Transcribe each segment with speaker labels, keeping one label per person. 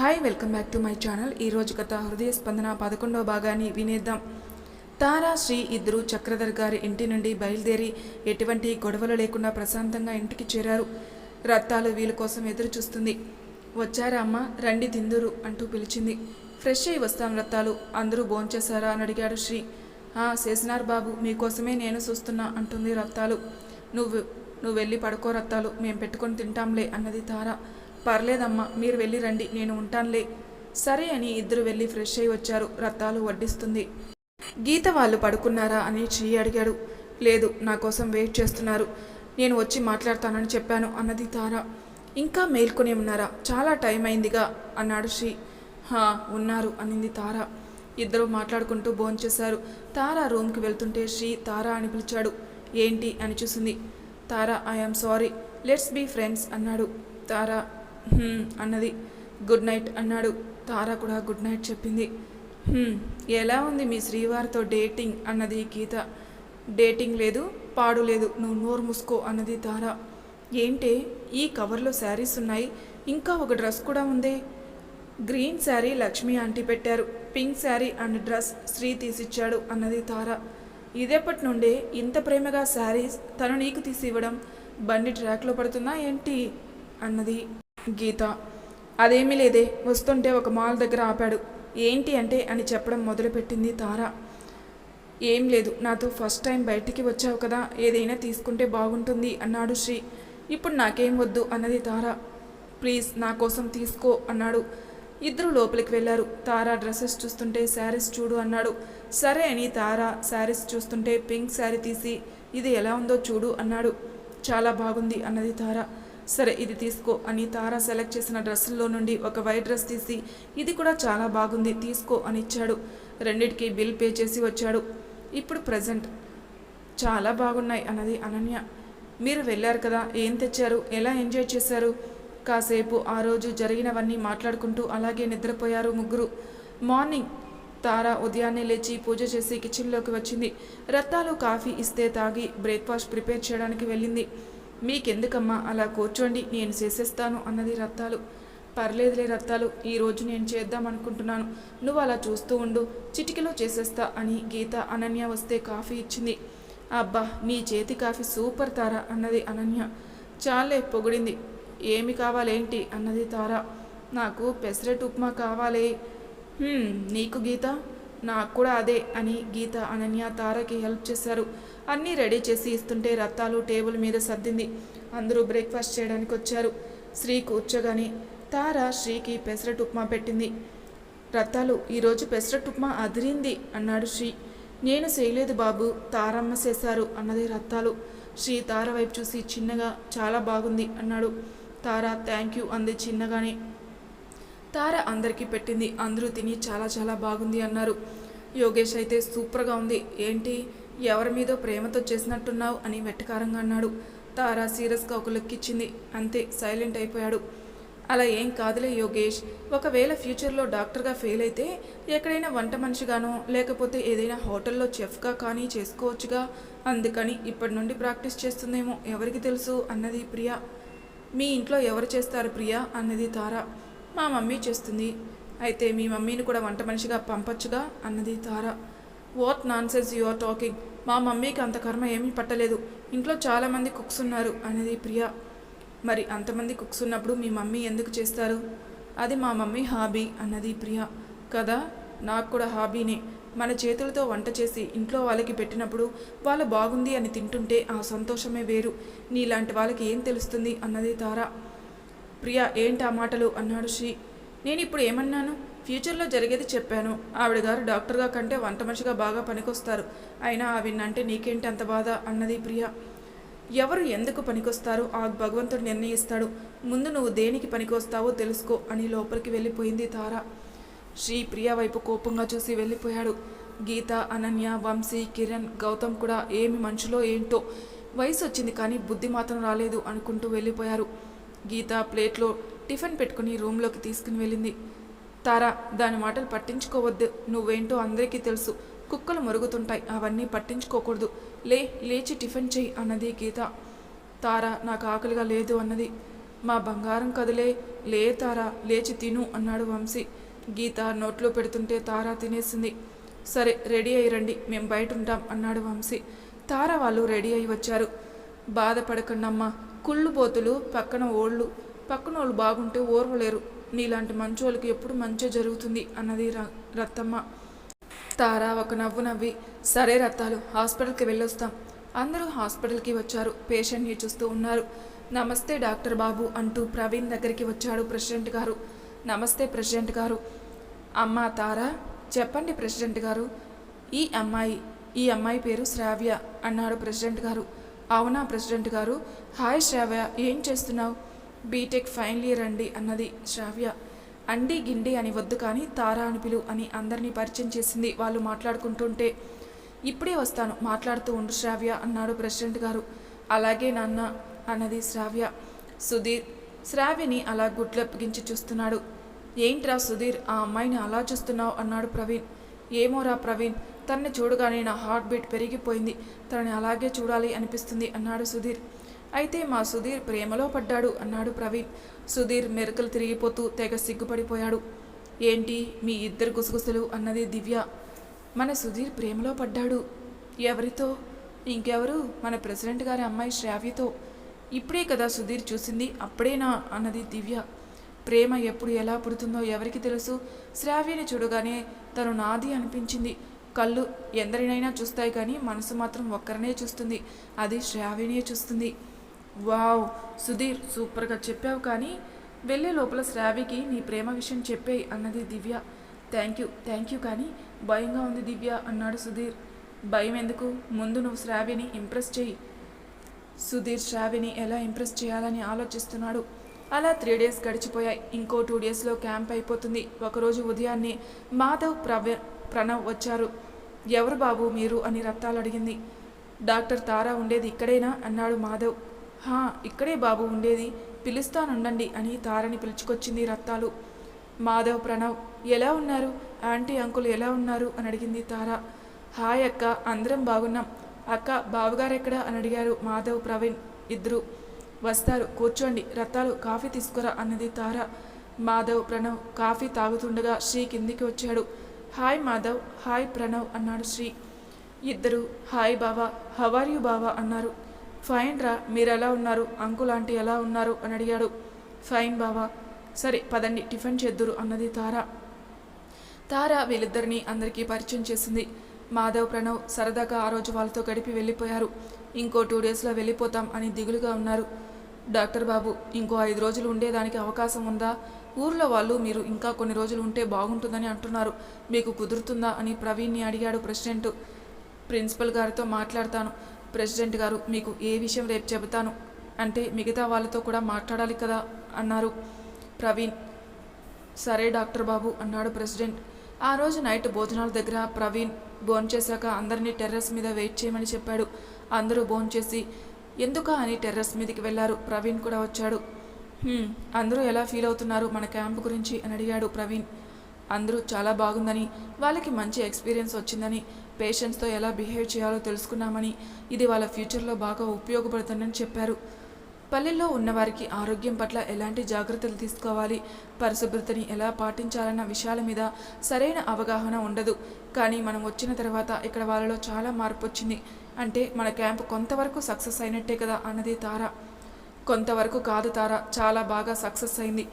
Speaker 1: Hi welcome back to my channel. ఈరోజు కథ హృదయ స్పందన పదకొండవ భాగాన్ని వినేద్దాం. తారా శ్రీ ఇద్దరు చక్రధర్ గారి ఇంటి నుండి బయలుదేరి ఎటువంటి గొడవలు లేకుండా ప్రశాంతంగా ఇంటికి చేరారు. రత్తాలు వీళ్ళ కోసం ఎదురు చూస్తుంది వచ్చారా అమ్మ? రండి తిందురు అంటూ పిలిచింది. ఫ్రెష్ అయి వస్తాం రత్తాలు. అందరూ భోంచేశారా అని అడిగాడు శ్రీ. "ఆ, చేసినారు బాబు మీకోసమే నేను చూస్తున్నా అంటుంది రత్తాలు. నువ్వు నువ్వు వెళ్ళి పడుకో రత్తాలు. మేము పెట్టుకొని తింటాంలే అన్నది తారా. పర్లేదమ్మా మీరు వెళ్ళి రండి నేను ఉంటానులే. సరే అని ఇద్దరు వెళ్ళి ఫ్రెష్ అయి వచ్చారు. రత్తాలు వడ్డిస్తుంది. గీత వాళ్ళు పడుకున్నారా అని శ్రీ అడిగాడు. లేదు నా కోసం వెయిట్ చేస్తున్నారు. నేను వచ్చి మాట్లాడతానని చెప్పాను అన్నది తార. ఇంకా మేల్కొని ఉన్నారా? చాలా టైం అయిందిగా అన్నాడు శ్రీ. హా ఉన్నారు అనింది తార. ఇద్దరు మాట్లాడుకుంటూ భోంచేశారు తార రూమ్కి వెళ్తుంటే శ్రీ తార అని పిలిచాడు. ఏంటి అని చూసింది. Tara I'm sorry let's be friends అన్నాడు. తార అన్నది. గుడ్ నైట్ అన్నాడు. తార కూడా గుడ్ నైట్ చెప్పింది. ఎలా ఉంది మీ శ్రీవారితో డేటింగ్? అన్నది గీత. డేటింగ్ లేదు పాడు లేదు నువ్వు నోరు మూసుకో అన్నది తార. ఏంటే ఈ కవర్లో శారీస్ ఉన్నాయి ఇంకా ఒక డ్రెస్ కూడా ఉందే? గ్రీన్ శారీ లక్ష్మి ఆంటీ పెట్టారు pink sari and dress Sri తీసిచ్చాడు అన్నది తార. ఇదేపటి నుండే ఇంత ప్రేమగా శారీస్ తను నీకు తీసి ఇవ్వడం బండి ట్రాక్లో పడుతుందా ఏంటి? అన్నది. గీత. అదేమీ లేదే వస్తుంటే ఒక మాల్ దగ్గర ఆపాడు. ఏంటి అంటే అని చెప్పడం మొదలుపెట్టింది తార. ఏం లేదు నాతో ఫస్ట్ టైం బయటికి వచ్చావు కదా ఏదైనా తీసుకుంటే బాగుంటుంది అన్నాడు శ్రీ. ఇప్పుడు నాకేం వద్దు అన్నది తార. ప్లీజ్ నా కోసం తీసుకో అన్నాడు. ఇద్దరు లోపలికి వెళ్ళారు. తార డ్రెస్సెస్ చూస్తుంటే శారీస్ చూడు అన్నాడు. సరే అని తార శారీస్ చూస్తుంటే పింక్ శారీ తీసి ఇది ఎలా ఉందో చూడు అన్నాడు. చాలా బాగుంది అన్నది తార. సరే ఇది తీసుకో. అని తార సెలెక్ట్ చేసిన డ్రెస్సుల్లో నుండి ఒక వైట్ డ్రెస్ తీసి ఇది కూడా చాలా బాగుంది తీసుకో అని ఇచ్చాడు. రెండిటికి బిల్ పే చేసి వచ్చాడు. ఇప్పుడు ప్రజెంట్. చాలా బాగున్నాయి అన్నది అనన్య. మీరు వెళ్ళారు కదా ఏం తెచ్చారు ఎలా ఎంజాయ్ చేశారు? కాసేపు ఆ రోజు జరిగినవన్నీ మాట్లాడుకుంటూ అలాగే నిద్రపోయారు ముగ్గురు. మార్నింగ్ తార ఉదయాన్నే లేచి పూజ చేసి కిచెన్లోకి వచ్చింది. రత్తాలు కాఫీ ఇస్తే తాగి బ్రేక్ఫాస్ట్ ప్రిపేర్ చేయడానికి వెళ్ళింది. మీకెందుకమ్మా అలా కూర్చోండి నేను చేసేస్తాను అన్నది రత్తాలు. పర్లేదులే రత్తాలు ఈరోజు నేను చేద్దాం అనుకుంటున్నాను. నువ్వు అలా చూస్తూ ఉండు చిటికలో చేసేస్తా అని గీత అనన్య వస్తే కాఫీ ఇచ్చింది. అబ్బా నీ చేతి కాఫీ సూపర్ తార అన్నది అనన్య. చాలే పొగిడింది. ఏమి కావాలేంటి అన్నది తార. నాకు పెసరెట్ ఉప్మా కావాలి. నీకు గీత? నాకు కూడా అదే అని గీత అనన్య తారకి హెల్ప్ చేశారు. అన్నీ రెడీ చేసి ఇస్తుంటే రత్తాలు టేబుల్ మీద సర్దింది. అందరూ బ్రేక్ఫాస్ట్ చేయడానికి వచ్చారు శ్రీ కూర్చోగానే తార శ్రీకి పెసరట్ ఉప్మా పెట్టింది. రత్తాలు ఈరోజు పెసరట్ ఉప్మా అదిరింది అన్నాడు శ్రీ. నేను చేయలేదు బాబు తారమ్మ చేశారు అన్నది రత్తాలు. శ్రీ తార వైపు చూసి చిన్నగా చాలా బాగుంది అన్నాడు. తార థ్యాంక్ యూ అంది చిన్నగానే. తార అందరికీ పెట్టింది. అందరూ తిని చాలా చాలా బాగుంది అన్నారు. యోగేష్ అయితే సూపర్గా ఉంది. ఏంటి? ఎవరి మీదో ప్రేమతో చేసినట్టున్నావు అని వెట్టకారంగా అన్నాడు. తార సీరియస్గా ఒక లెక్కిచ్చింది అంతే సైలెంట్ అయిపోయాడు. అలా ఏం కాదులే యోగేష్. ఒకవేళ ఫ్యూచర్లో డాక్టర్గా ఫెయిల్ అయితే ఎక్కడైనా వంట మనిషిగానో లేకపోతే ఏదైనా హోటల్లో చెఫ్గా కానీ చేసుకోవచ్చుగా. అందుకని ఇప్పటి నుండి ప్రాక్టీస్ చేస్తుందేమో ఎవరికి తెలుసు అన్నది ప్రియా. మీ ఇంట్లో ఎవరు చేస్తారు ప్రియా? అన్నది తార. మా మమ్మీ చేస్తుంది. అయితే మీ మమ్మీని కూడా వంట మనిషిగా పంపచ్చుగా? అన్నది Tara. What nonsense you are talking? మా మమ్మీకి అంత కర్మ ఏమీ పట్టలేదు. ఇంట్లో చాలామంది కుక్స్ ఉన్నారు అన్నది ప్రియా. మరి అంతమంది కుక్స్ ఉన్నప్పుడు మీ మమ్మీ ఎందుకు చేస్తారు? అది మా మమ్మీ హాబీ అన్నది ప్రియా. కదా? నాకు కూడా హాబీనే. మన చేతులతో వంట చేసి ఇంట్లో వాళ్ళకి పెట్టినప్పుడు వాళ్ళు బాగుంది అని తింటుంటే ఆ సంతోషమే వేరు. నీలాంటి వాళ్ళకి ఏం తెలుస్తుంది? అన్నది తార. ప్రియా ఏంటి ఆ మాటలు? అన్నాడు శ్రీ నేను ఇప్పుడు ఏమన్నాను? ఫ్యూచర్లో జరిగేది చెప్పాను. ఆవిడ గారు డాక్టర్గా కంటే వంట మనిషిగా బాగా పనికొస్తారు. అయినా ఆవిన్నంటే నీకేంటి అంత బాధ? అన్నది ప్రియా. ఎవరు ఎందుకు పనికొస్తారో? ఆ భగవంతుడు నిర్ణయిస్తాడు. ముందు నువ్వు దేనికి పనికొస్తావో తెలుసుకో అని లోపలికి వెళ్ళిపోయింది తార. శ్రీ ప్రియ వైపు కోపంగా చూసి వెళ్ళిపోయాడు. గీత అనన్య వంశీ కిరణ్ గౌతమ్ కూడా ఏమి మనుషులో ఏంటో? వయసు వచ్చింది కానీ బుద్ధి మాత్రం రాలేదు అనుకుంటూ వెళ్ళిపోయారు. గీత ప్లేట్లో టిఫిన్ పెట్టుకుని రూమ్లోకి తీసుకుని వెళ్ళింది. తారా దాని మాటలు పట్టించుకోవద్దు. నువ్వేంటో అందరికీ తెలుసు. కుక్కలు మరుగుతుంటాయి. అవన్నీ పట్టించుకోకూడదు. లే లేచి టిఫిన్ చెయ్యి అన్నది గీత. తార నాకు ఆకలిగా లేదు అన్నది. మా బంగారం కదిలే. లే తారా లేచి తిను అన్నాడు వంశీ. గీత నోట్లో పెడుతుంటే తారా తినేసింది. సరే రెడీ అయ్యి రండి. మేము బయట ఉంటాం అన్నాడు వంశీ. తార వాళ్ళు రెడీ అయి వచ్చారు. బాధపడకండమ్మా. కుళ్ళు పోతులు పక్కన ఓళ్ళు. పక్కన వాళ్ళు బాగుంటే ఓర్వలేరు. నీలాంటి మంచోళ్ళకి ఎప్పుడు మంచి జరుగుతుంది అన్నది ర- రత్తమ్మ. తారా ఒక నవ్వు నవ్వి సరే రత్తాలు హాస్పిటల్కి వెళ్ళొస్తాం. అందరూ హాస్పిటల్కి వచ్చారు. పేషెంట్ని చూస్తూ ఉన్నారు. నమస్తే డాక్టర్ బాబు అంటూ ప్రవీణ్ దగ్గరికి వచ్చాడు ప్రెసిడెంట్ గారు. నమస్తే ప్రెసిడెంట్ గారు. అమ్మా తారా చెప్పండి ప్రెసిడెంట్ గారు. ఈ అమ్మాయి ఈ అమ్మాయి పేరు శ్రావ్య అన్నాడు ప్రెసిడెంట్ గారు. అవునా ప్రెసిడెంట్ గారు? హాయ్ శ్రావ్య ఏం చేస్తున్నావు? బీటెక్ ఫైనల్ ఇయర్ అండి అన్నది శ్రావ్య. అండి గిండి అని వద్దు కానీ తారా అని పిలు అని అందరినీ పరిచయం చేసింది వాళ్ళు మాట్లాడుకుంటుంటే. ఇప్పుడే వస్తాను మాట్లాడుతూ ఉండు శ్రావ్య అన్నాడు ప్రెసిడెంట్ గారు. అలాగే నాన్న అన్నది శ్రావ్య. సుధీర్ శ్రావ్యని అలా గుడ్లప్పగించి చూస్తున్నాడు. ఏంట్రా సుధీర్ ఆ అమ్మాయిని అలా చూస్తున్నావు అన్నాడు ప్రవీణ్. ఏమోరా ప్రవీణ్ తనని చూడగానే నా హార్ట్ బీట్ పెరిగిపోయింది. తనని అలాగే చూడాలి అనిపిస్తుంది అన్నాడు సుధీర్. అయితే మా సుధీర్ ప్రేమలో పడ్డాడు అన్నాడు ప్రవీణ్. సుధీర్ మెరకలు తిరిగిపోతూ తెగ సిగ్గుపడిపోయాడు. ఏంటి మీ ఇద్దరు గుసగుసలు అన్నది దివ్య. మన సుధీర్ ప్రేమలో పడ్డాడు. ఎవరితో? ఇంకెవరు? మన ప్రెసిడెంట్ గారి అమ్మాయి శ్రావ్యతో. ఇప్పుడే కదా సుధీర్ చూసింది అప్పుడేనా అన్నది దివ్య. ప్రేమ ఎప్పుడు ఎలా పుడుతుందో ఎవరికి తెలుసు? శ్రావ్యని చూడగానే తను నాది అనిపించింది. కళ్ళు ఎందరినైనా చూస్తాయి కానీ మనసు మాత్రం ఒక్కరినే చూస్తుంది. అది శ్రావణియే చూస్తుంది. వావ్! సుధీర్ సూపర్గా చెప్పావు కానీ వెళ్ళే లోపల శ్రావికి నీ ప్రేమ విషయం చెప్పేయి అన్నది Divya. Thank you thank you కానీ భయంగా ఉంది దివ్య అన్నాడు సుధీర్. భయం ఎందుకు? ముందు నువ్వు శ్రావిని ఇంప్రెస్ చేయి. సుధీర్ శ్రావిని ఎలా ఇంప్రెస్ చేయాలని ఆలోచిస్తున్నాడు. అలా త్రీ డేస్ గడిచిపోయాయి. ఇంకో టూ డేస్లో క్యాంప్ అయిపోతుంది. ఒకరోజు ఉదయాన్నే మాధవ్ ప్రవ ప్రణవ్ వచ్చారు. ఎవరు బాబు మీరు? అని రత్తాలు అడిగింది. డాక్టర్ తారా ఉండేది ఇక్కడేనా? అన్నాడు మాధవ్. హా ఇక్కడే బాబు ఉండేది. పిలుస్తానుండండి అని తారని పిలుచుకొచ్చింది రత్తాలు. మాధవ్ ప్రణవ్ ఎలా ఉన్నారు? ఆంటీ అంకుల్ ఎలా ఉన్నారు? అని అడిగింది తార. హాయ్ అక్క అందరం బాగున్నాం. అక్క బావగారెక్కడ? అని అడిగారు మాధవ్ ప్రవీణ్ ఇద్దరు. వస్తారు కూర్చోండి. రత్తాలు కాఫీ తీసుకురా అన్నది తార. మాధవ్ ప్రణవ్ కాఫీ తాగుతుండగా శ్రీ కిందికి వచ్చాడు. హాయ్ మాధవ్ హాయ్ ప్రణవ్ అన్నాడు శ్రీ. ఇద్దరు హాయ్ బావా హవార్ యు బావా అన్నారు. ఫైన్ రా మీరు ఎలా ఉన్నారు? అంకుల్ ఆంటీ ఎలా ఉన్నారు? అని అడిగాడు. ఫైన్ బావా. సరే పదండి టిఫిన్ చేద్దురు అన్నది తార. తార వీళ్ళిద్దరిని అందరికీ పరిచయం చేసింది. మాధవ్ ప్రణవ్ సరదాగా ఆ రోజు వాళ్ళతో గడిపి వెళ్ళిపోయారు. ఇంకో టూ డేస్లో వెళ్ళిపోతాం అని దిగులుగా ఉన్నారు. డాక్టర్ బాబు ఇంకో ఐదు రోజులు ఉండేదానికి అవకాశం ఉందా? ఊర్లో వాళ్ళు మీరు ఇంకా కొన్ని రోజులు ఉంటే బాగుంటుందని అంటున్నారు. మీకు కుదురుతుందా అని ప్రవీణ్ని అడిగాడు ప్రెసిడెంట్. ప్రిన్సిపల్ గారితో మాట్లాడతాను. ప్రెసిడెంట్ గారు మీకు ఏ విషయం రేపు చెబుతాను. అంటే మిగతా వాళ్ళతో కూడా మాట్లాడాలి కదా అన్నారు ప్రవీణ్. సరే డాక్టర్ బాబు అన్నాడు ప్రెసిడెంట్. ఆ రోజు నైట్ భోజనాల దగ్గర ప్రవీణ్ భోంచేశాక అందరినీ టెర్రస్ మీద వెయిట్ చేయమని చెప్పాడు. అందరూ భోంచేసి ఎందుకా అని టెర్రస్ మీదకి వెళ్ళారు? ప్రవీణ్ కూడా వచ్చాడు. అందరూ ఎలా ఫీల్ అవుతున్నారు మన క్యాంప్ గురించి అని అడిగాడు ప్రవీణ్. అందరూ చాలా బాగుందని వాళ్ళకి మంచి ఎక్స్పీరియన్స్ వచ్చిందని పేషెంట్స్తో ఎలా బిహేవ్ చేయాలో తెలుసుకున్నామని ఇది వాళ్ళ ఫ్యూచర్లో బాగా ఉపయోగపడుతుందని చెప్పారు. పల్లెల్లో ఉన్నవారికి ఆరోగ్యం పట్ల ఎలాంటి జాగ్రత్తలు తీసుకోవాలి పరిశుభ్రతని ఎలా పాటించాలన్న విషయాల మీద సరైన అవగాహన ఉండదు. కానీ మనం వచ్చిన తర్వాత ఇక్కడ వాళ్ళలో చాలా మార్పు వచ్చింది. అంటే మన క్యాంప్ కొంతవరకు సక్సెస్ అయినట్టే కదా అన్నది తార. కొంతవరకు కాదు తార చాలా బాగా సక్సెస్ అయింది.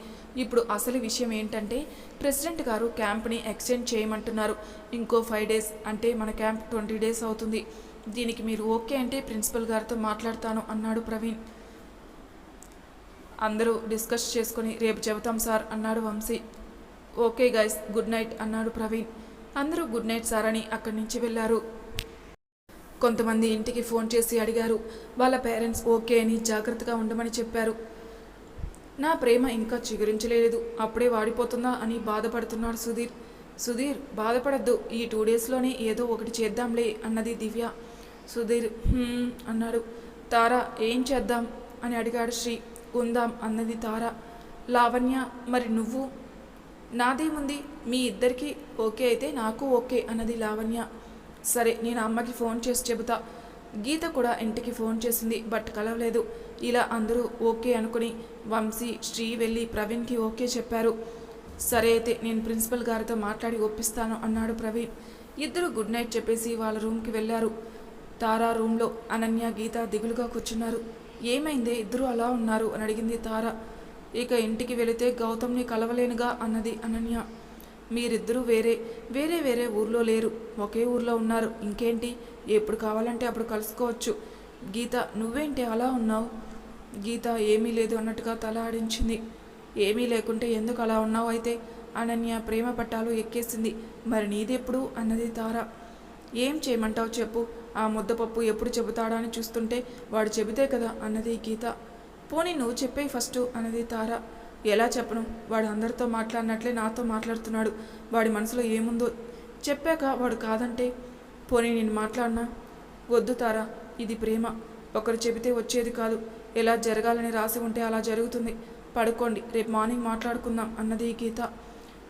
Speaker 1: ఇప్పుడు అసలు విషయం ఏంటంటే ప్రెసిడెంట్ గారు క్యాంప్ని ఎక్స్టెండ్ చేయమంటున్నారు. ఇంకో ఫైవ్ డేస్ అంటే మన క్యాంప్ ట్వంటీ డేస్ అవుతుంది. దీనికి మీరు ఓకే అంటే ప్రిన్సిపల్ గారితో మాట్లాడతాను అన్నాడు ప్రవీణ్. అందరూ డిస్కస్ చేసుకుని రేపు చెబుతాం సార్ అన్నాడు Vamsi. Okay guys good night అన్నాడు ప్రవీణ్. అందరూ గుడ్ నైట్ సార్ అని అక్కడి నుంచి వెళ్ళారు. కొంతమంది ఇంటికి ఫోన్ చేసి అడిగారు వాళ్ళ పేరెంట్స్ ఓకే అని జాగ్రత్తగా ఉండమని చెప్పారు. నా ప్రేమ ఇంకా చిగురించలేదు అప్పుడే వాడిపోతుందా అని బాధపడుతున్నాడు సుధీర్. సుధీర్ బాధపడద్దు ఈ టూ డేస్లోనే ఏదో ఒకటి చేద్దాంలే అన్నది దివ్య. సుధీర్ అన్నాడు. తారా ఏం చేద్దాం? అని అడిగాడు శ్రీ. ఉందాం అన్నది తారా. లావణ్య మరి నువ్వు? నాదేముంది? మీ ఇద్దరికీ ఓకే అయితే నాకు ఓకే అన్నది లావణ్య. సరే నేను అమ్మకి ఫోన్ చేసి చెబుతా. గీత కూడా ఇంటికి ఫోన్ చేసింది బట్ కలవలేదు. ఇలా అందరూ ఓకే అనుకుని వంశీ శ్రీ వెళ్ళి ప్రవీణ్కి ఓకే చెప్పారు. సరే అయితే నేను ప్రిన్సిపల్ గారితో మాట్లాడి ఒప్పిస్తాను అన్నాడు ప్రవీణ్. ఇద్దరు గుడ్ నైట్ చెప్పేసి వాళ్ళ రూమ్కి వెళ్ళారు. తారా రూమ్లో అనన్య గీత దిగులుగా కూర్చున్నారు. ఏమైందే? ఇద్దరు అలా ఉన్నారు అని అడిగింది తారా. ఇక ఇంటికి వెళితే గౌతమ్ని కలవలేనుగా అన్నది అనన్య. మీరిద్దరూ వేరే వేరే వేరే ఊర్లో లేరు. ఒకే ఊర్లో ఉన్నారు. ఇంకేంటి? ఎప్పుడు కావాలంటే అప్పుడు కలుసుకోవచ్చు. గీత నువ్వేంటి అలా ఉన్నావు? గీత ఏమీ లేదు అన్నట్టుగా తల ఆడించింది. ఏమీ లేకుంటే ఎందుకు అలా ఉన్నావు అయితే? అనన్య ప్రేమ పట్టాలు ఎక్కేసింది. మరి నీదెప్పుడు? అన్నది తార. ఏం చేయమంటావు చెప్పు. ఆ ముద్దపప్పు ఎప్పుడు చెబుతాడా అని చూస్తుంటే వాడు చెబితే కదా అన్నది గీత. పోనీ నువ్వు చెప్పేయి ఫస్ట్ అన్నది తార. ఎలా చెప్పను? వాడు అందరితో మాట్లాడినట్లే నాతో మాట్లాడుతున్నాడు. వాడి మనసులో ఏముందో చెప్పాక వాడు కాదంటే పోనీ నేను మాట్లాడినా? వద్దు తారా ఇది ప్రేమ. ఒకరు చెబితే వచ్చేది కాదు. ఎలా జరగాలని రాసి ఉంటే అలా జరుగుతుంది. పడుకోండి రేపు మార్నింగ్ మాట్లాడుకుందాం అన్నది గీత.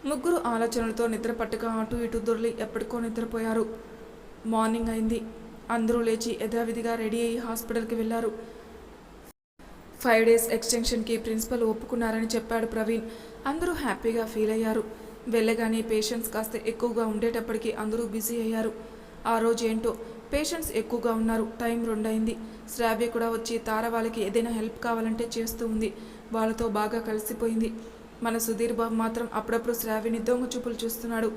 Speaker 1: ముగ్గురు ఆలోచనలతో నిద్ర పట్టుక అటు ఇటు దొర్లి ఎప్పటికో నిద్రపోయారు. మార్నింగ్ అయింది. అందరూ లేచి యథావిధిగా రెడీ అయ్యి హాస్పిటల్కి వెళ్ళారు. ఫైవ్ డేస్ ఎక్స్టెన్షన్కి ప్రిన్సిపల్ ఒప్పుకున్నారని చెప్పాడు ప్రవీణ్. అందరూ హ్యాపీగా ఫీల్ అయ్యారు. వెళ్ళగానే పేషెంట్స్ కాస్త ఎక్కువగా ఉండేటప్పటికి అందరూ బిజీ అయ్యారు. ఆ రోజు ఏంటో పేషెంట్స్ ఎక్కువగా ఉన్నారు. టైం రెండైంది శ్రావ్య కూడా వచ్చి తార వాళ్ళకి ఏదైనా హెల్ప్ కావాలంటే చేస్తూ ఉంది. వాళ్ళతో బాగా కలిసిపోయింది. మన సుధీర్ బాబు మాత్రం అప్పుడప్పుడు శ్రావ్యని దొంగ చూపులు చూస్తున్నాడు.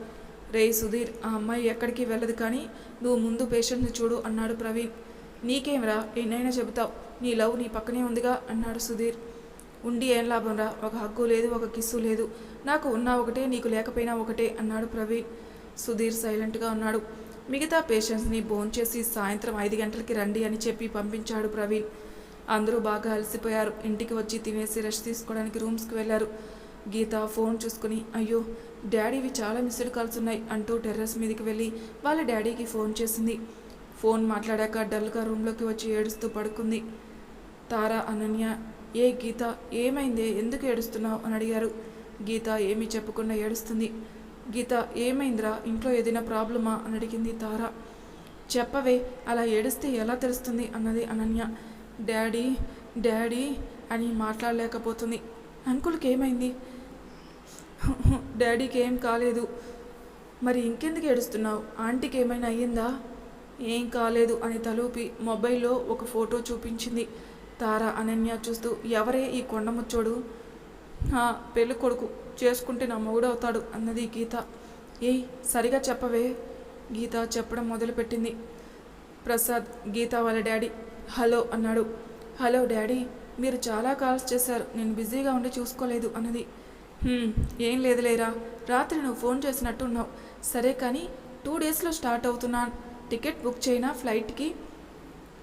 Speaker 1: రే సుధీర్ ఆ అమ్మాయి ఎక్కడికి వెళ్ళదు కానీ నువ్వు ముందు పేషెంట్ని చూడు అన్నాడు ప్రవీణ్. నీకేంరా ఎన్నైనా చెబుతావు. నీ లవ్ నీ పక్కనే ఉందిగా అన్నాడు సుధీర్. ఉండి ఏం లాభం రా? ఒక హక్కు లేదు ఒక కిస్సు లేదు. నాకు ఉన్నా ఒకటే నీకు లేకపోయినా ఒకటే అన్నాడు ప్రవీణ్. సుధీర్ సైలెంట్గా ఉన్నాడు. మిగతా పేషెంట్స్ని భోంచేసి సాయంత్రం ఐదు గంటలకి రండి అని చెప్పి పంపించాడు ప్రవీణ్. అందరూ బాగా అలసిపోయారు. ఇంటికి వచ్చి తినేసి రెస్ట్ తీసుకోవడానికి రూమ్స్కి వెళ్ళారు. గీత ఫోన్ చూసుకుని అయ్యో డాడీవి చాలా మిస్డ్ కాల్స్ ఉన్నాయి అంటూ టెర్రస్ మీదకి వెళ్ళి వాళ్ళ డాడీకి ఫోన్ చేసింది. ఫోన్ మాట్లాడాక డల్గా రూమ్లోకి వచ్చి ఏడుస్తూ పడుకుంది. తార అనన్య ఏ గీత ఏమైందే? ఎందుకు ఏడుస్తున్నావు? అని అడిగారు. గీత ఏమీ చెప్పకుండా ఏడుస్తుంది. గీత ఏమైందిరా? ఇంట్లో ఏదైనా ప్రాబ్లమా? అని అడిగింది తార. చెప్పవే అలా ఏడిస్తే ఎలా తెలుస్తుంది? అన్నది అనన్య. డాడీ డాడీ అని మాట్లాడలేకపోతుంది. అంకుల్కి ఏమైంది? డాడీకి ఏం కాలేదు. మరి ఇంకెందుకు ఏడుస్తున్నావు? ఆంటీకి ఏమైనా అయ్యిందా? ఏం కాలేదు అని తలూపి మొబైల్లో ఒక ఫోటో చూపించింది. తార అనన్య చూస్తూ ఎవరే ఈ కొండముచ్చోడు "హా, పెళ్ళి కొడుకు చేసుకుంటే నా మొగుడవుతాడు అన్నది గీత. ఏయ్ సరిగా చెప్పవే. గీత చెప్పడం మొదలుపెట్టింది. ప్రసాద్ గీత వాళ్ళ డాడీ. హలో అన్నాడు. హలో డాడీ మీరు చాలా కాల్స్ చేశారు. నేను బిజీగా ఉండి చూసుకోలేదు అన్నది. ఏం లేదులేరా. రాత్రి నువ్వు ఫోన్ చేసినట్టు ఉన్నావు. సరే కానీ టూ డేస్లో స్టార్ట్ అవుతున్నాను. టికెట్ బుక్ చేయినా ఫ్లైట్కి?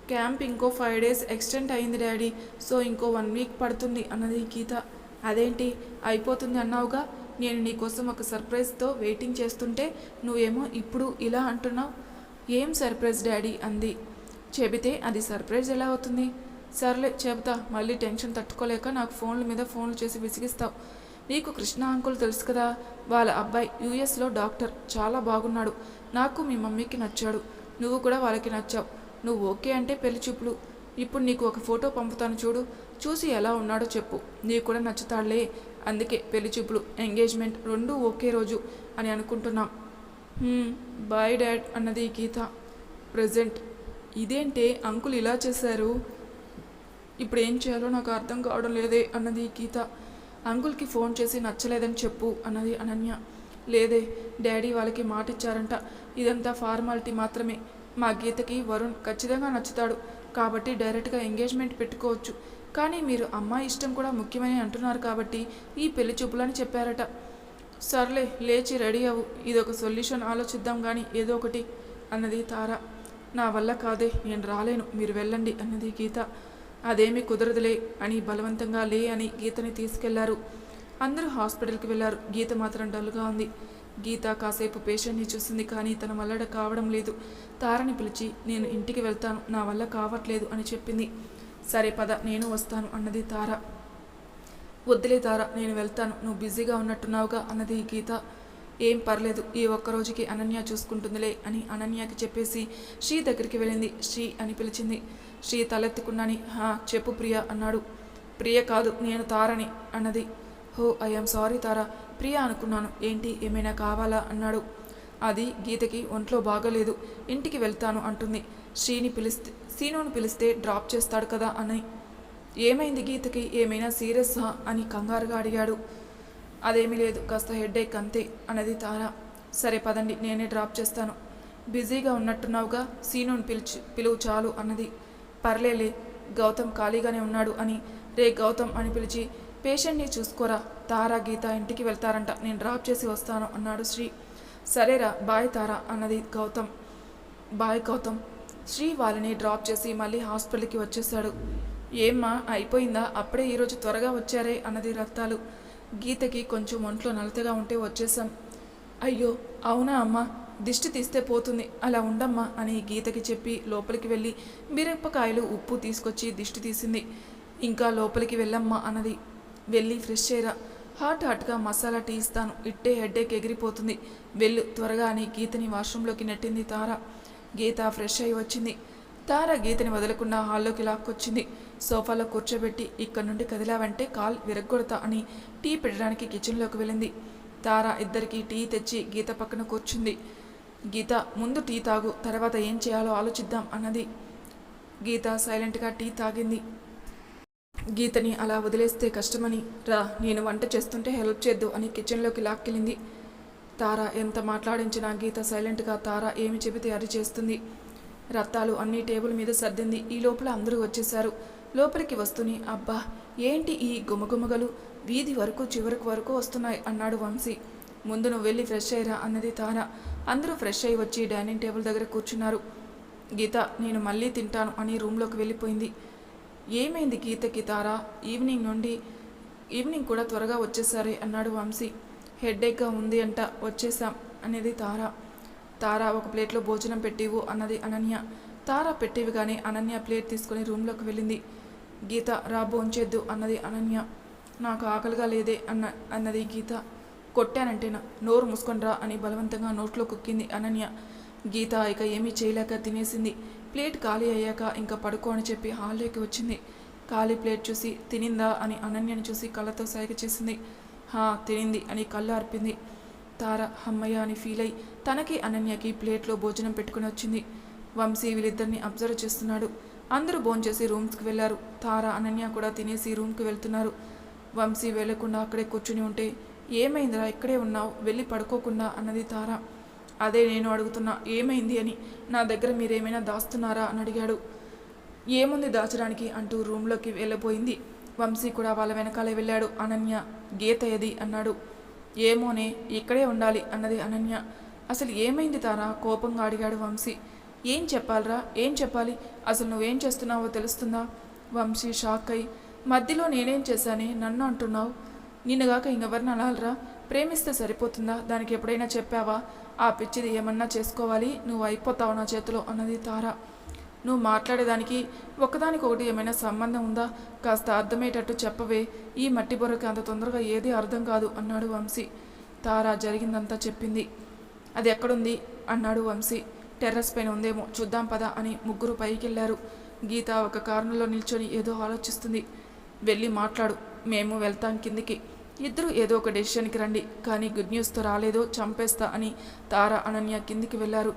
Speaker 1: క్యాంప్ ఇంకో ఫైవ్ డేస్ ఎక్స్టెండ్ అయింది డాడీ. సో ఇంకో వన్ వీక్ పడుతుంది అన్నది గీత. అదేంటి? అయిపోతుంది అన్నావుగా? నేను నీకోసం ఒక సర్ప్రైజ్తో వెయిటింగ్ చేస్తుంటే నువ్వేమో ఇప్పుడు ఇలా అంటున్నావు. ఏం సర్ప్రైజ్ డాడీ? అంది. చెబితే అది సర్ప్రైజ్ ఎలా అవుతుంది? సర్లే చెబుతా. మళ్ళీ టెన్షన్ తట్టుకోలేక నాకు ఫోన్ల మీద ఫోన్లు చేసి విసిగిస్తావు. నీకు కృష్ణ అంకుల్ తెలుసు కదా? వాళ్ళ అబ్బాయి యూఎస్లో డాక్టర్. చాలా బాగున్నాడు. నాకు మీ మమ్మీకి నచ్చాడు. నువ్వు కూడా వాళ్ళకి నచ్చావు. నువ్వు ఓకే అంటే పెళ్ళి చూపులు. ఇప్పుడు నీకు ఒక ఫోటో పంపుతాను చూడు. చూసి ఎలా ఉన్నాడో చెప్పు. నీకు కూడా నచ్చుతాడులే అందుకే పెళ్ళి చూపులు ఎంగేజ్మెంట్ రెండూ ఒకే రోజు అని అనుకుంటున్నాం. బాయ్ డాడ్ అన్నది గీత. ప్రజెంట్. ఇదేంటే అంకుల్ ఇలా చేశారు? ఇప్పుడు ఏం చేయాలో నాకు అర్థం కావడం లేదే అన్నది గీత. అంకుల్కి ఫోన్ చేసి నచ్చలేదని చెప్పు అన్నది అనన్య. లేదే డాడీ వాళ్ళకి మాట ఇచ్చారంట ఇదంతా ఫార్మాలిటీ మాత్రమే. మా గీతకి వరుణ్ ఖచ్చితంగా నచ్చుతాడు. కాబట్టి డైరెక్ట్గా ఎంగేజ్మెంట్ పెట్టుకోవచ్చు. కానీ మీరు అమ్మాయి ఇష్టం కూడా ముఖ్యమని అంటున్నారు కాబట్టి ఈ పెళ్ళి చూపులని చెప్పారట. సర్లే లేచి రెడీ అవ్వు. ఇదొక సొల్యూషన్ ఆలోచిద్దాం కానీ ఏదో ఒకటి అన్నది తార. నా వల్ల కాదే నేను రాలేను. మీరు వెళ్ళండి అన్నది గీత. అదేమీ కుదరదులే అని బలవంతంగా లే అని గీతని తీసుకెళ్ళారు. అందరూ హాస్పిటల్కి వెళ్ళారు. గీత మాత్రం డల్గా ఉంది. గీత కాసేపు పేషెంట్ని చూసింది కానీ తన వల్ల కావడం లేదు. తారని పిలిచి నేను ఇంటికి వెళ్తాను. నా వల్ల కావట్లేదు అని చెప్పింది. సరే పద నేను వస్తాను అన్నది తార. వద్దులే తార నేను వెళ్తాను. నువ్వు బిజీగా ఉన్నట్టున్నావుగా అన్నది గీత. ఏం పర్లేదు ఈ ఒక్క రోజుకి అనన్య చూసుకుంటుందిలే అని అనన్యకి చెప్పేసి శ్రీ దగ్గరికి వెళ్ళింది. శ్రీ అని పిలిచింది. శ్రీ తలెత్తుకున్నాని హా చెప్పు ప్రియ అన్నాడు. ప్రియ కాదు నేను తారని అన్నది. హో ఐఎమ్ సారీ తారా. ప్రియ అనుకున్నాను. ఏంటి? ఏమైనా కావాలా? అన్నాడు. అది గీతకి ఒంట్లో బాగలేదు. ఇంటికి వెళ్తాను అంటుంది. శ్రీని పిలిస్తే సీనుని పిలిస్తే డ్రాప్ చేస్తాడు కదా అని. ఏమైంది గీతకి? ఏమైనా సీరియస్సా? అని కంగారుగా అడిగాడు. అదేమీ లేదు. కాస్త హెడ్ఏక్ అంతే అన్నది తారా. సరే పదండి నేనే డ్రాప్ చేస్తాను. బిజీగా ఉన్నట్టున్నావుగా? సీనుని పిలిచి పిలువు చాలు అన్నది. పర్లేలే గౌతమ్ ఖాళీగానే ఉన్నాడు అని. రే గౌతమ్ అని పిలిచి పేషెంట్ని చూసుకోరా? తారా గీత ఇంటికి వెళ్తారంట. నేను డ్రాప్ చేసి వస్తాను అన్నాడు శ్రీ. సరేరా బాయ్ తారా అన్నది గౌతమ్. బాయ్ గౌతమ్. శ్రీ వాళ్ళని డ్రాప్ చేసి మళ్ళీ హాస్పిటల్కి వచ్చేసాడు ఏమ్మా అయిపోయిందా? అప్పుడే ఈరోజు త్వరగా వచ్చారే అన్నది రక్తాలు. గీతకి కొంచెం ఒంట్లో నలతగా ఉంటే వచ్చేసాం అయ్యో అవునా అమ్మా? దిష్టి తీస్తే పోతుంది. అలా ఉండమ్మా అని గీతకి చెప్పి లోపలికి వెళ్ళి మిరపకాయలు ఉప్పు తీసుకొచ్చి దిష్టి తీసింది. ఇంకా లోపలికి వెళ్ళమ్మా అన్నది. వెళ్ళి ఫ్రెష్ చేయరా హాట్ హాట్గా మసాలా టీ ఇస్తాను. ఇట్టే హెడ్డేక్ ఎగిరిపోతుంది. వెళ్ళు త్వరగా అని గీతని వాష్రూంలోకి నెట్టింది తార. గీత ఫ్రెష్ అయి వచ్చింది. తార గీతని వదలకుండా హాల్లోకి లాక్కొచ్చింది. సోఫాలో కూర్చోబెట్టి ఇక్కడ నుండి కదిలావంటే కాల్ విరగ్గొడతా అని టీ పెట్టడానికి కిచెన్లోకి వెళ్ళింది. తార ఇద్దరికి టీ తెచ్చి గీత పక్కన కూర్చుంది. గీత ముందు టీ తాగు తర్వాత ఏం చేయాలో ఆలోచిద్దాం అన్నది. గీత సైలెంట్గా టీ తాగింది. గీతని అలా వదిలేస్తే కష్టమని. రా నేను వంట చేస్తుంటే హెల్ప్ చేద్దు అని కిచెన్లోకి లాక్కెళ్ళింది. తార ఎంత మాట్లాడించినా గీత సైలెంట్గా తార ఏమి చెబితే అది చేస్తుంది. రత్తాలు అన్ని టేబుల్ మీద సర్దింది. ఈ లోపల అందరూ వచ్చేశారు. లోపలికి వస్తుని అబ్బా ఏంటి ఈ గుమగుమగలు? వీధి వరకు చివరికి వరకు వస్తున్నాయి అన్నాడు వంశీ. ముందు నువ్వు వెళ్ళి ఫ్రెష్ అయ్యరా అన్నది తార. అందరూ ఫ్రెష్ అయ్యి వచ్చి డైనింగ్ టేబుల్ దగ్గర కూర్చున్నారు. గీత నేను మళ్ళీ తింటాను అని రూమ్లోకి వెళ్ళిపోయింది. ఏమైంది గీతకి తారా ఈవినింగ్ నుండి ఈవినింగ్ కూడా త్వరగా వచ్చేసారే అన్నాడు వంశీ. హెడ్ఏక్గా ఉంది అంట వచ్చేసాం అనేది తార. తార ఒక ప్లేట్లో భోజనం పెట్టివు అన్నది అనన్య. తార పెట్టేవి కానీ అనన్య ప్లేట్ తీసుకుని రూమ్లోకి వెళ్ళింది. గీత రా భోంచేద్దు అన్నది అనన్య. నాకు ఆకలిగా లేదే అన్న అన్నది గీత. కొట్టానంటేనా? నోరు మూసుకొని రా అని బలవంతంగా నోట్లో కుక్కింది అనన్య. గీత ఇక ఏమీ చేయలేక తినేసింది. ప్లేట్ ఖాళీ అయ్యాక ఇంకా పడుకో అని చెప్పి హాల్లోకి వచ్చింది. ఖాళీ ప్లేట్ చూసి తినిందా అని అనన్యని చూసి కళ్ళతో సైగ చేసింది. హా తినింది అని కళ్ళు అర్పింది తార అమ్మయ్య అని ఫీల్ అయి తనకి అనన్యకి ప్లేట్లో భోజనం పెట్టుకుని వచ్చింది. వంశీ వీళ్ళిద్దరిని అబ్జర్వ్ చేస్తున్నాడు. అందరూ భోంచేసి రూమ్స్కి వెళ్ళారు. తార అనన్య కూడా తినేసి రూమ్కి వెళ్తున్నారు. వంశీ వెళ్ళకుండా అక్కడే కూర్చుని ఉంటే ఏమైందిరా ఇక్కడే ఉన్నావు వెళ్ళి పడుకోకుండా అన్నది తార. అదే నేను అడుగుతున్నా ఏమైంది అని. నా దగ్గర మీరేమైనా దాస్తున్నారా అని అడిగాడు. ఏముంది దాచడానికి అంటూ రూమ్లోకి వెళ్ళబోయింది. వంశీ కూడా వాళ్ళ వెనకాలే వెళ్ళాడు. అనన్య గీత ఏది? అన్నాడు. ఏమోనే ఇక్కడే ఉండాలి అన్నది అనన్య. అసలు ఏమైంది తారా? కోపంగా అడిగాడు వంశీ. ఏం చెప్పాలరా? ఏం చెప్పాలి? అసలు నువ్వేం చేస్తున్నావో తెలుస్తుందా? వంశీ షాక్ అయి మధ్యలో నేనేం చేశానే? నన్ను అంటున్నావు? నిన్నగాక ఇంకెవరిని అనాలరా? ప్రేమిస్తే సరిపోతుందా? దానికి ఎప్పుడైనా చెప్పావా? ఆ పిచ్చిది ఏమన్నా చేసుకోవాలి? నువ్వు అయిపోతావు నా చేతిలో అన్నది తార. నువ్వు మాట్లాడేదానికి ఒకదానికొకటి ఏమైనా సంబంధం ఉందా? కాస్త అర్థమయ్యేటట్టు చెప్పవే. ఈ మట్టి బొర్రకి అంత తొందరగా ఏదీ అర్థం కాదు అన్నాడు వంశీ. తార జరిగిందంతా చెప్పింది. అది ఎక్కడుంది? అన్నాడు వంశీ. టెర్రస్ పైన ఉందేమో చూద్దాం పదా అని ముగ్గురు పైకి వెళ్ళారు గీత ఒక కారణంలో నిల్చొని ఏదో ఆలోచిస్తుంది. వెళ్ళి మాట్లాడు. మేము వెళ్తాం కిందికి. ఇద్దరు ఏదో ఒక డెసిషన్కి రండి కానీ గుడ్ న్యూస్తో రాలేదో చంపేస్తా అని తార అనన్య కిందికి వెళ్ళారు.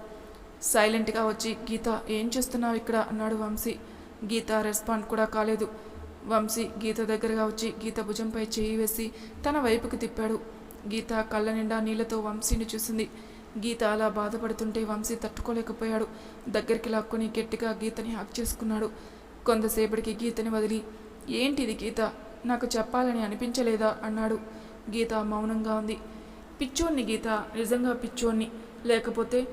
Speaker 1: సైలెంట్గా వచ్చి గీత ఏం చేస్తున్నావు ఇక్కడ? అన్నాడు వంశీ. గీత రెస్పాండ్ కూడా కాలేదు. వంశీ గీత దగ్గరగా వచ్చి గీత భుజంపై చేయి వేసి తన వైపుకి తిప్పాడు. గీత కళ్ళ నిండా నీళ్ళతో వంశీని చూసింది. గీత అలా బాధపడుతుంటే వంశీ తట్టుకోలేకపోయాడు. దగ్గరికి లాక్కొని గట్టిగా గీతని హక్ చేసుకున్నాడు. కొంతసేపటికి గీతని వదిలి ఏంటిది గీత? నాకు చెప్పాలని అనిపించలేదా? అన్నాడు. గీత మౌనంగా ఉంది. పిచ్చోన్ని గీత నిజంగా పిచ్చోన్ని లేకపోతే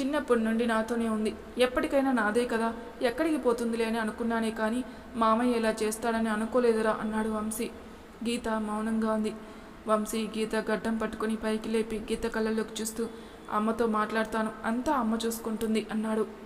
Speaker 1: చిన్నప్పటి నుండి నాతోనే ఉంది. ఎప్పటికైనా నాదే కదా. ఎక్కడికి పోతుందిలే అని అనుకున్నానే కానీ మామయ్య ఇలా చేస్తాడని అనుకోలేదురా అన్నాడు వంశీ. గీత మౌనంగా ఉంది. వంశీ గీత గడ్డం పట్టుకుని పైకి లేపి గీత కళ్ళల్లోకి చూస్తూ అమ్మతో మాట్లాడతాను. అంతా అమ్మ చూసుకుంటుంది అన్నాడు.